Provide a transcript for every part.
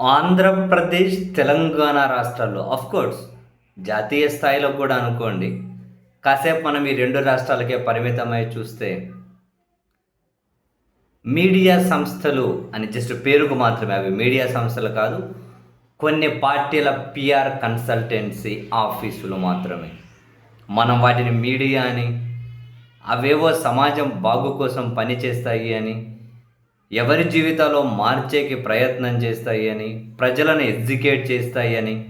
ఆంధ్రప్రదేశ్ తెలంగాణ రాష్ట్రాల్లో కోర్స్ జాతీయ స్థాయిలో కూడా అనుకోండి కాసేపు మనం ఈ రెండు రాష్ట్రాలకే పరిమితమై చూస్తే మీడియా సంస్థలు అని జస్ట్ పేరుకు మాత్రమే అవి మీడియా సంస్థలు కాదు కొన్ని పార్టీల పిఆర్ కన్సల్టెన్సీ ఆఫీసులు మాత్రమే. మనం వాటిని మీడియా అని అవేవో సమాజం బాగు కోసం పనిచేస్తాయి అని ఎవరి జీవితాల్లో మార్చేకి ప్రయత్నం చేస్తాయి అని ప్రజలను ఎడ్యుకేట్ చేస్తాయి అని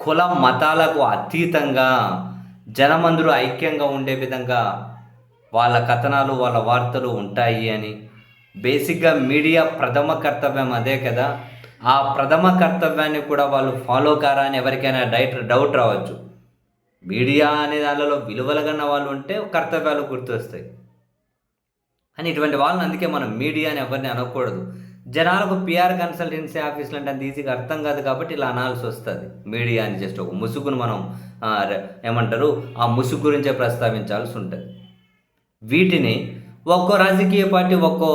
కుల మతాలకు అతీతంగా జనమందరూ ఐక్యంగా ఉండే విధంగా వాళ్ళ కథనాలు వాళ్ళ వార్తలు ఉంటాయి అని. బేసిక్గా మీడియా ప్రథమ కర్తవ్యం అదే కదా. ఆ ప్రథమ కర్తవ్యాన్ని కూడా వాళ్ళు ఫాలో కారా అని ఎవరికైనా డైట్ డౌట్ రావచ్చు. మీడియా అనే దానిలో విలువలు కన్న వాళ్ళు ఉంటే కర్తవ్యాలు గుర్తొస్తాయి. అని ఇటువంటి వాళ్ళని అందుకే మనం మీడియా అని ఎవరిని అనకూడదు. జనాలకు పిఆర్ కన్సల్టెన్సీ ఆఫీసులు అంటే అంత ఈజీగా అర్థం కాదు కాబట్టి ఇలా అనాల్సి వస్తుంది. మీడియా అని జస్ట్ ఒక ముసుగును మనం ఏమంటారు? ఆ ముసుగు గురించే ప్రస్తావించాల్సి ఉంటుంది. వీటిని ఒక్కో రాజకీయ పార్టీ ఒక్కో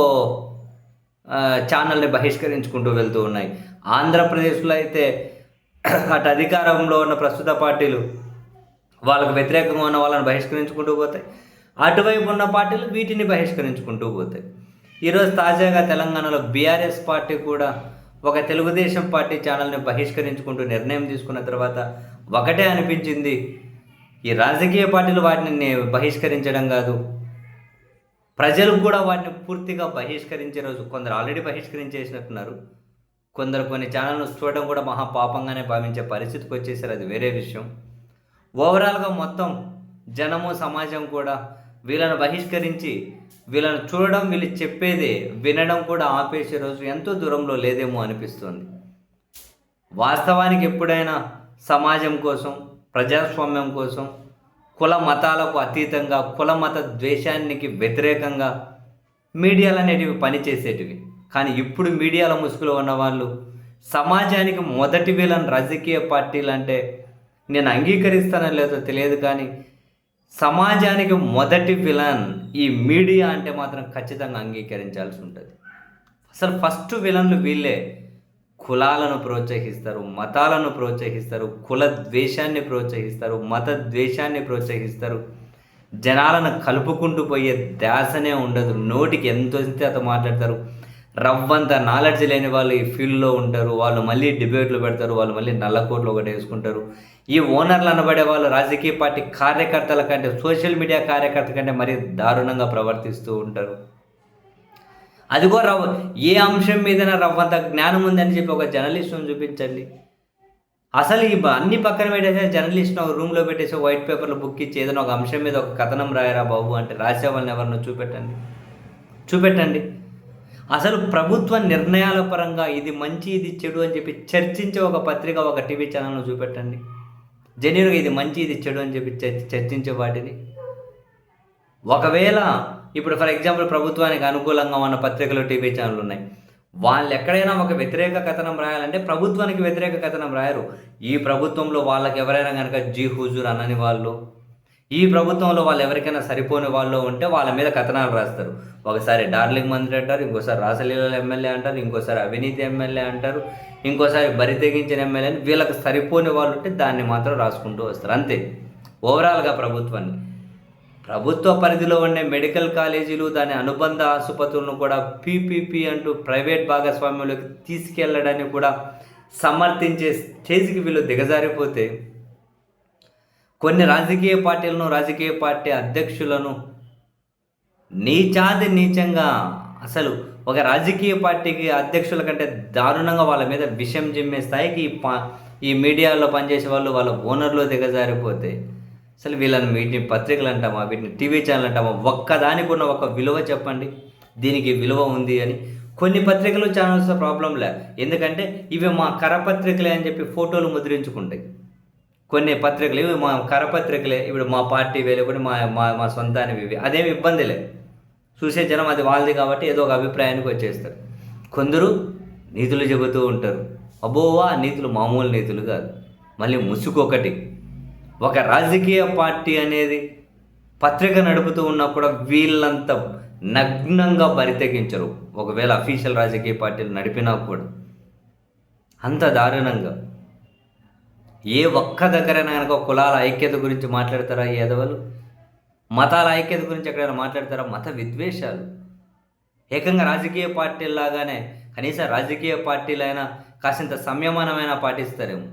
ఛానల్ని బహిష్కరించుకుంటూ వెళ్తూ ఉన్నాయి. ఆంధ్రప్రదేశ్లో అయితే అటు అధికారంలో ఉన్న ప్రస్తుత పార్టీలు వాళ్ళకు వ్యతిరేకంగా ఉన్న వాళ్ళని బహిష్కరించుకుంటూ పోతాయి. అటువైపు ఉన్న పార్టీలు వీటిని బహిష్కరించుకుంటూ పోతాయి. ఈరోజు తాజాగా తెలంగాణలో బీఆర్ఎస్ పార్టీ కూడా ఒక తెలుగుదేశం పార్టీ ఛానల్ని బహిష్కరించుకుంటూ నిర్ణయం తీసుకున్న తర్వాత ఒకటే అనిపించింది. ఈ రాజకీయ పార్టీలు వాటిని బహిష్కరించడం కాదు. ప్రజలు కూడా వాటిని పూర్తిగా బహిష్కరించే రోజు కొందరు ఆల్రెడీ బహిష్కరించేసినట్టున్నారు. కొందరు కొన్ని ఛానల్ను చూడడం కూడా మహా పాపంగానే భావించే పరిస్థితికి వచ్చేసారు. అది వేరే విషయం. ఓవరాల్గా మొత్తం జనము సమాజం కూడా వీళ్ళను బహిష్కరించి వీళ్ళను చూడడం వీళ్ళు చెప్పేదే వినడం కూడా ఆపేసే రోజు ఎంతో దూరంలో లేదేమో అనిపిస్తుంది. వాస్తవానికి ఎప్పుడైనా సమాజం కోసం ప్రజాస్వామ్యం కోసం కుల మతాలకు అతీతంగా కుల మత ద్వేషానికి వ్యతిరేకంగా మీడియాలు అనేటివి పనిచేసేటివి. కానీ ఇప్పుడు మీడియాల ముసుగులో ఉన్న వాళ్ళు సమాజానికి మొదటి వీళ్ళని రాజకీయ పార్టీలు అంటే నేను అంగీకరిస్తానో లేదో తెలియదు కానీ సమాజానికి మొదటి విలన్ ఈ మీడియా అంటే మాత్రం ఖచ్చితంగా అంగీకరించాల్సి ఉంటుంది. అసలు ఫస్ట్ విలన్లు వీళ్ళే. కులాలను ప్రోత్సహిస్తారు మతాలను ప్రోత్సహిస్తారు కుల ద్వేషాన్ని ప్రోత్సహిస్తారు మత ద్వేషాన్ని ప్రోత్సహిస్తారు. జనాలను కలుపుకుంటూ పోయే ధ్యాసనే ఉండదు. నోటికి ఎంత వస్తే అంత మాట్లాడతారు. రవ్వంత నాలెడ్జ్ లేని వాళ్ళు ఈ ఫీల్డ్లో ఉంటారు వాళ్ళు మళ్ళీ డిబేట్లు పెడతారు వాళ్ళు మళ్ళీ నల్లకోట్లు ఒకటి వేసుకుంటారు. ఈ ఓనర్లు అనబడే వాళ్ళు రాజకీయ పార్టీ కార్యకర్తల కంటే సోషల్ మీడియా కార్యకర్త కంటే మరీ దారుణంగా ప్రవర్తిస్తూ ఉంటారు. అదిగో రవ్వ ఏ అంశం మీదైనా రవ్వంత జ్ఞానం ఉందని చెప్పి ఒక జర్నలిస్ట్ను చూపించండి. అసలు ఈ అన్ని పక్కన పెట్టేసి జర్నలిస్ట్ ఒక రూమ్లో పెట్టేసి వైట్ పేపర్లో బుక్ ఇచ్చి ఏదైనా ఒక అంశం మీద ఒక కథనం రాయరా బాబు అంటే రాసే వాళ్ళని ఎవరినో చూపెట్టండి. చూపెట్టండి. అసలు ప్రభుత్వ నిర్ణయాల పరంగా ఇది మంచి ఇది చెడు అని చెప్పి చర్చించే ఒక పత్రిక ఒక టీవీ ఛానల్ను చూపెట్టండి. జెన్యున్గా ఇది మంచి ఇది చెడు అని చెప్పి చర్- చర్చించే వాటిని. ఒకవేళ ఇప్పుడు ఫర్ ఎగ్జాంపుల్ ప్రభుత్వానికి అనుకూలంగా ఉన్న పత్రికలు టీవీ ఛానళ్ళు ఉన్నాయి. వాళ్ళు ఎక్కడైనా ఒక వ్యతిరేక కథనం రాయాలంటే ప్రభుత్వానికి వ్యతిరేక కథనం రాయరు. ఈ ప్రభుత్వంలో వాళ్ళకి ఎవరైనా కనుక జీ హుజూర్ అనని వాళ్ళు ఈ ప్రభుత్వంలో వాళ్ళు ఎవరికైనా సరిపోని వాళ్ళు ఉంటే వాళ్ళ మీద కథనాలు రాస్తారు. ఒకసారి డార్లింగ్ మంత్రి అంటారు ఇంకోసారి రాసలీల ఎమ్మెల్యే అంటారు ఇంకోసారి అవినీతి ఎమ్మెల్యే అంటారు ఇంకోసారి బరి తెగించిన ఎమ్మెల్యే అని వీళ్ళకి సరిపోని వాళ్ళు ఉంటే దాన్ని మాత్రం రాసుకుంటూ వస్తారు. అంతే. ఓవరాల్గా ప్రభుత్వాన్ని. ప్రభుత్వ పరిధిలో ఉండే మెడికల్ కాలేజీలు దాని అనుబంధ ఆసుపత్రులను కూడా పీపీపీ అంటూ ప్రైవేట్ భాగస్వామ్యంలోకి తీసుకెళ్ళడాన్ని కూడా సమర్థించే స్టేజ్కి వీళ్ళు దిగజారిపోతే కొన్ని రాజకీయ పార్టీలను రాజకీయ పార్టీ అధ్యక్షులను నీచాది నీచంగా అసలు ఒక రాజకీయ పార్టీకి అధ్యక్షుల కంటే దారుణంగా వాళ్ళ మీద విషయం జిమ్మే స్థాయికి ఈ పా ఈ మీడియాలో పనిచేసే వాళ్ళు వాళ్ళ ఓనర్లో దిగజారిపోతే అసలు వీళ్ళని వీటిని పత్రికలు అంటామా వీటిని టీవీ ఛానల్ అంటామా ఒక్కదానికి ఉన్న ఒక విలువ చెప్పండి. దీనికి విలువ ఉంది అని. కొన్ని పత్రికలు ఛానల్స్ ప్రాబ్లం లే. ఎందుకంటే ఇవి మా కరపత్రికలే అని చెప్పి ఫోటోలు ముద్రించుకుంటాయి. కొన్ని పత్రికలు ఇవి మా కరపత్రికలే ఇప్పుడు మా పార్టీ వేలు కూడా మా మా మా సొంతానివి ఇవి. అదేమి ఇబ్బంది లేదు. చూసే జనం అది వాళ్ళది కాబట్టి ఏదో ఒక అభిప్రాయానికి వచ్చేస్తారు. కొందరు నీతులు చెబుతూ ఉంటారు. అబోవా నీతులు మామూలు నీతులు కాదు. మళ్ళీ ముసుకొకటి. ఒక రాజకీయ పార్టీ అనేది పత్రిక నడుపుతూ ఉన్నా కూడా వీళ్ళంత నగ్నంగా బరితెగించరు. ఒకవేళ అఫీషియల్ రాజకీయ పార్టీలు నడిపినా కూడా. అంత దారుణంగా. ఏ ఒక్క దగ్గరైనా కనుక కులాల ఐక్యత గురించి మాట్లాడతారా ఈ ఎదవలు మతాల ఐక్యత గురించి ఎక్కడైనా మాట్లాడతారా? మత విద్వేషాలు. ఏకంగా రాజకీయ పార్టీలాగానే కనీసం రాజకీయ పార్టీలైనా కాసింత సంయమనమైనా పాటిస్తారేమో.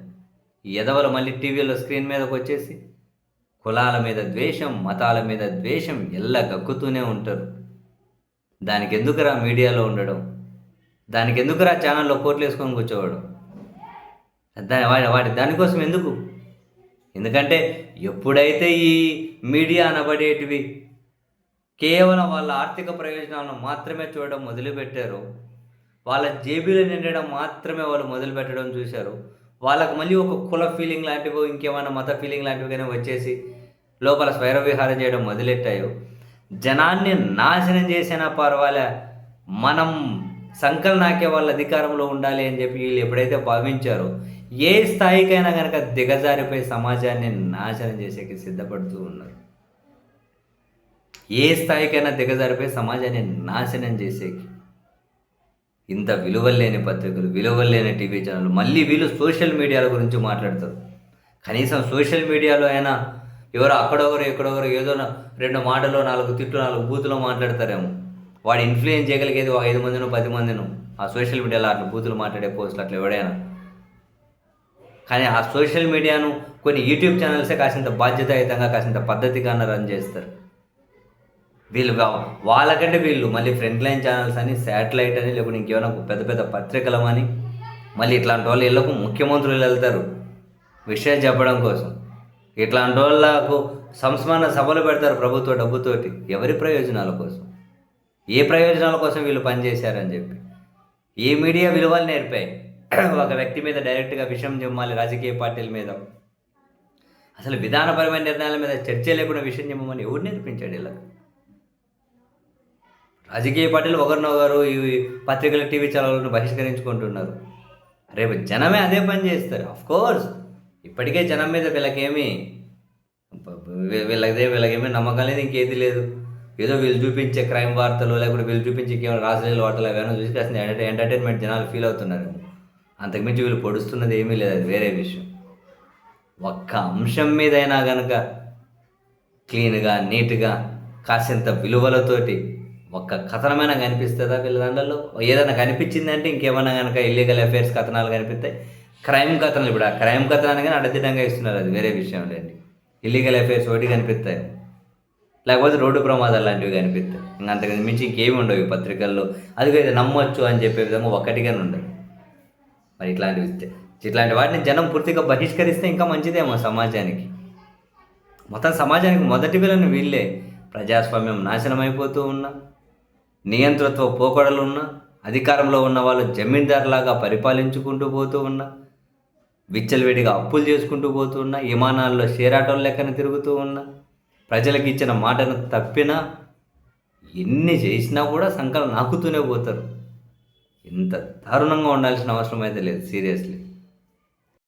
ఈ ఎదవలు మళ్ళీ టీవీలో స్క్రీన్ మీదకి వచ్చేసి కులాల మీద ద్వేషం మతాల మీద ద్వేషం ఎల్ల గక్కుతూనే ఉంటారు. దానికి ఎందుకురా మీడియాలో ఉండడం? దానికి ఎందుకురా ఛానల్లో కోట్లు వేసుకొని కూర్చోవడం? దాని వాడి వాటి దానికోసం ఎందుకు? ఎందుకంటే ఎప్పుడైతే ఈ మీడియా అనబడేటివి కేవలం వాళ్ళ ఆర్థిక ప్రయోజనాలను మాత్రమే చూడడం మొదలుపెట్టారు వాళ్ళ జేబీలో నిండడం మాత్రమే వాళ్ళు మొదలుపెట్టడం చూశారు వాళ్ళకు మళ్ళీ ఒక కుల ఫీలింగ్ లాంటివో ఇంకేమైనా మత ఫీలింగ్ లాంటివి కానీ వచ్చేసి లోపల స్వైర విహారం చేయడం మొదలెట్టాయో జనాన్ని నాశనం చేసినా పర్వాలే మనం సంకల్ నాకే వాళ్ళ అధికారంలో ఉండాలి అని చెప్పి వీళ్ళు ఎప్పుడైతే భావించారో ఏ స్థాయికైనా కనుక దిగజారిపోయి సమాజాన్ని నాశనం చేసేకి సిద్ధపడుతూ ఉన్నారు. ఏ స్థాయికైనా దిగజారిపోయి సమాజాన్ని నాశనం చేసేకి. ఇంత విలువలేని పత్రికలు విలువలేని టీవీ ఛానల్ మళ్ళీ వీళ్ళు సోషల్ మీడియాల గురించి మాట్లాడతారు. కనీసం సోషల్ మీడియాలో అయినా ఎవరో అక్కడొకరు ఎక్కడొకరు ఏదో రెండు మాటలు నాలుగు తిట్లు నాలుగు బూతులు మాట్లాడతారేమో. వాడు ఇన్ఫ్లుయెన్స్ చేయగలిగేది ఒక ఐదు మందిను పది మందిను. ఆ సోషల్ మీడియాలో అట్లా బూతులు మాట్లాడే పోస్టులు అట్లా ఎవడైనా కానీ ఆ సోషల్ మీడియాను కొన్ని యూట్యూబ్ ఛానల్సే కాసింత బాధ్యతాయుతంగా కాసింత పద్ధతిగానే రన్ చేస్తారు. వీళ్ళు వాళ్ళకంటే వీళ్ళు మళ్ళీ ఫ్రంట్ లైన్ ఛానల్స్ అని శాటిలైట్ అని లేకుంటే ఇంకేమైనా పెద్ద పెద్ద పత్రికలమని మళ్ళీ ఇట్లాంటి వాళ్ళు వీళ్ళకు ముఖ్యమంత్రులు వెళ్తారు. విషయం చెప్పడం కోసం. ఇట్లాంటి వాళ్ళకు సంస్మరణ సభలు పెడతారు ప్రభుత్వ డబ్బుతోటి. ఎవరి ప్రయోజనాల కోసం? ఏ ప్రయోజనాల కోసం వీళ్ళు పనిచేశారని చెప్పి. ఏ మీడియా విలువలు నేర్పాయి. ఒక వ్యక్తి మీద డైరెక్ట్గా విషయం చెప్పాలి రాజకీయ పార్టీల మీద. అసలు విధానపరమైన నిర్ణయాల మీద చర్చ లేకుండా విషయం చెప్పమని ఎవరు నేర్పించాడు ఇలా రాజకీయ పార్టీలు ఒకరినొకరు ఈ పత్రికలు టీవీ ఛానళ్ళను బహిష్కరించుకుంటున్నారు. రేపు జనమే అదే పని చేస్తారు. ఆఫ్ కోర్స్ ఇప్పటికే జనం మీద వీళ్ళకేమి వీ- వీళ్ళదే వీళ్ళకేమీ నమ్మకం లేదు ఇంకేది లేదు. ఏదో వీళ్ళు చూపించే క్రైమ్ వార్తలు లేకపోతే వీళ్ళు చూపించే రాజకీయ వార్తలు ఏమైనా చూసి కాస్త ఎంటర్టైన్మెంట్ జనాలు ఫీల్ అవుతున్నారు. అంతకుమించి వీళ్ళు పొడుస్తున్నది ఏమీ లేదు అది వేరే విషయం. ఒక్క అంశం మీదైనా కనుక క్లీన్గా నీట్గా కాసింత విలువలతోటి ఒక్క కథనమైనా కనిపిస్తుందా వీళ్ళ దాంట్లో? ఏదైనా కనిపించిందంటే ఇంకేమైనా కనుక ఇల్లీగల్ అఫైర్స్ కథనాలు కనిపిస్తాయి? క్రైమ్ కథనాలు ఇప్పుడు ఆ క్రైమ్ కథనాన్ని కానీ అడ్డదిడ్డంగా ఇస్తున్నారు అది వేరే విషయం లేండి. ఇల్లీగల్ అఫైర్స్ ఒకటి కనిపిస్తాయి. లేకపోతే రోడ్డు ప్రమాదాలు లాంటివి కనిపిస్తాయి. ఇంకా అంతకు మించి ఇంకేమి ఉండవు ఈ పత్రికల్లో. అది నమ్మొచ్చు అని చెప్పే విధంగా ఒక్కటిగానే ఉండదు. మరి ఇట్లాంటివి ఇట్లాంటి వాటిని జనం పూర్తిగా బహిష్కరిస్తే ఇంకా మంచిదేమో సమాజానికి. మొత్తం సమాజానికి మొదటి పిల్లని వీళ్ళే. ప్రజాస్వామ్యం నాశనం అయిపోతూ ఉన్నా నియంతృత్వ పోకడలు ఉన్నా అధికారంలో ఉన్న వాళ్ళు జమీందారులాగా పరిపాలించుకుంటూ పోతూ ఉన్నా విచ్చలవిడిగా అప్పులు చేసుకుంటూ పోతూ ఉన్నా విమానాల్లో షేరాటోల లెక్కన తిరుగుతూ ఉన్నా ప్రజలకు ఇచ్చిన మాటను తప్పినా ఎన్ని చేసినా కూడా సంకలం నాకుతూనే పోతారు. ఇంత దారుణంగా ఉండాల్సిన అవసరం అయితే లేదు సీరియస్లీ.